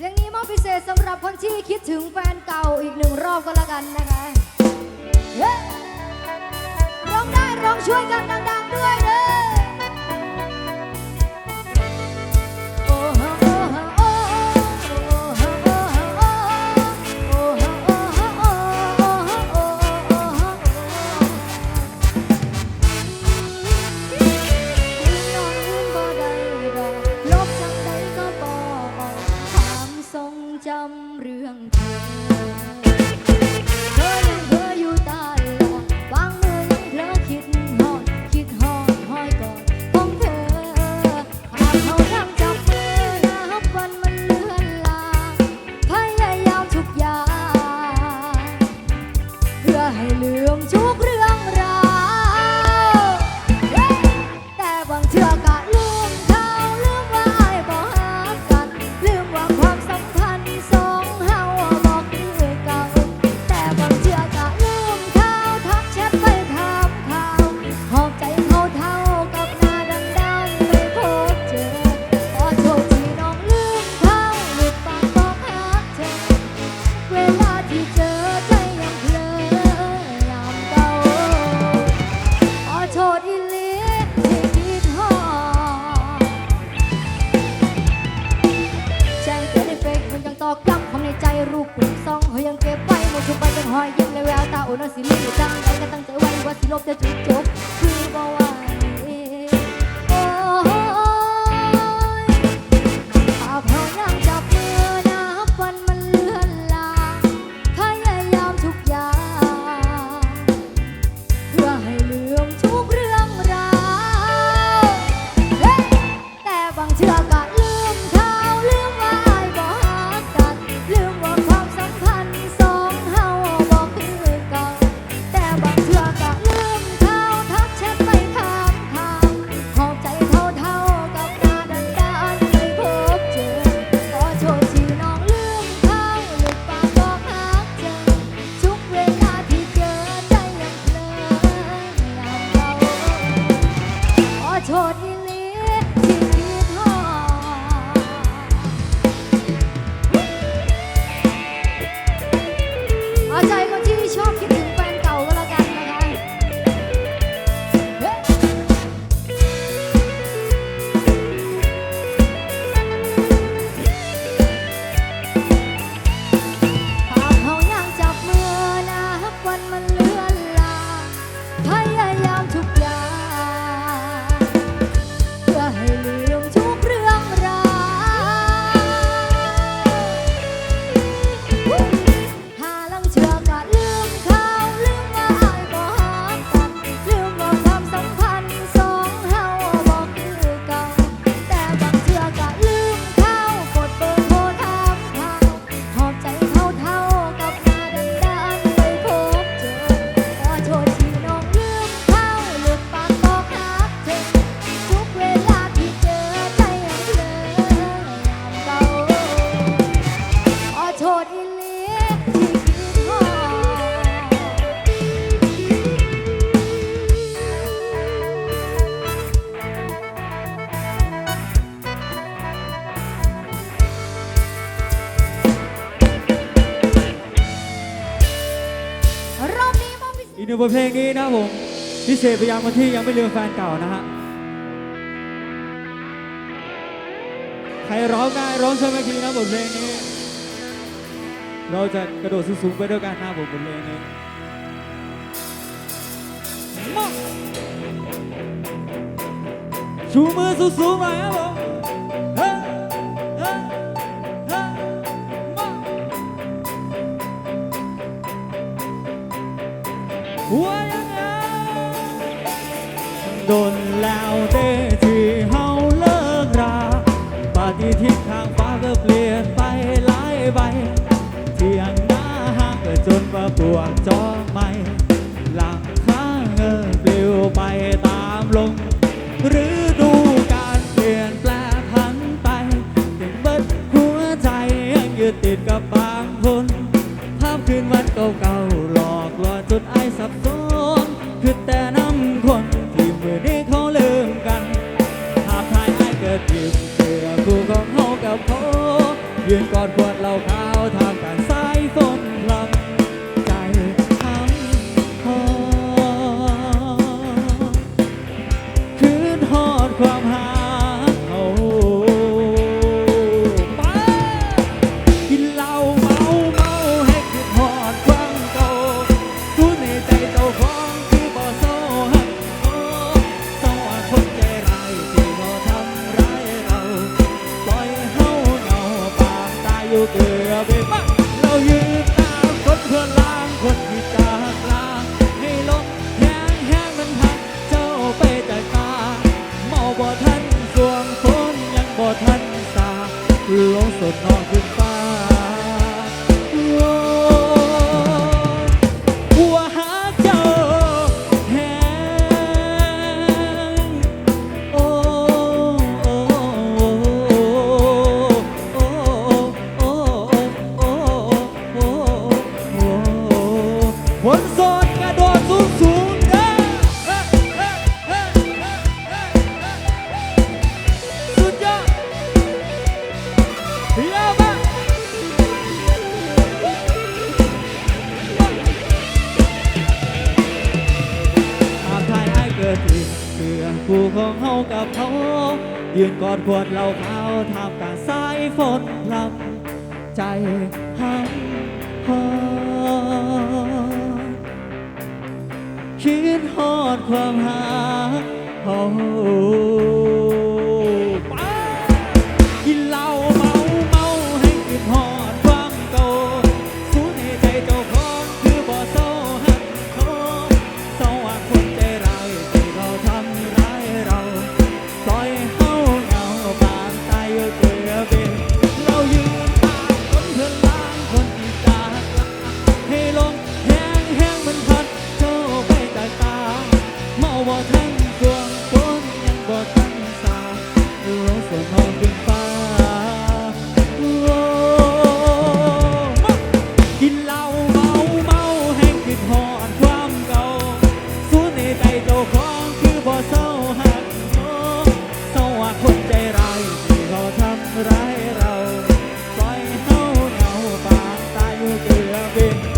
สียงนี้มอบพิเศษสำหรับคนที่คิดถึงแฟนเก่าอีกหนึ่งรอบก็แล้วกันนะคะร้องได้ร้องช่วยกันดัง ๆ ด้วยเด้อ จำเรื่องเธอ เฮายังเก็บไว้หมดทุกใบจังหอยยิ้มในแววตาโอ้น้อสิลืมตั้งใจก็ตั้งใจไว้ว่าสิลบจะจุดจบคือบ่ไหวโอ้ บทเพลงนี้นะผมพิเศษไปยังคนที่ยังไม่ลืมแฟนเก่านะฮะใครร้องได้ร้องช่วยเมื่อกี้นะบทเพลงนี้ เราจะกระโดดสูงๆไปด้วยกันนะบทเพลงนี้มาชูมือสูงๆหน่อยครับผม lao tê ดยิ้มเจอคู่ของเฮากับเขายืนกอดขวดเหล้าขาวทาง no กับเขา ยืนกอดขวดเหล้าขาวทำกาสายฝนลำใจหายหอคิดหอดความหาหอ Yahweh.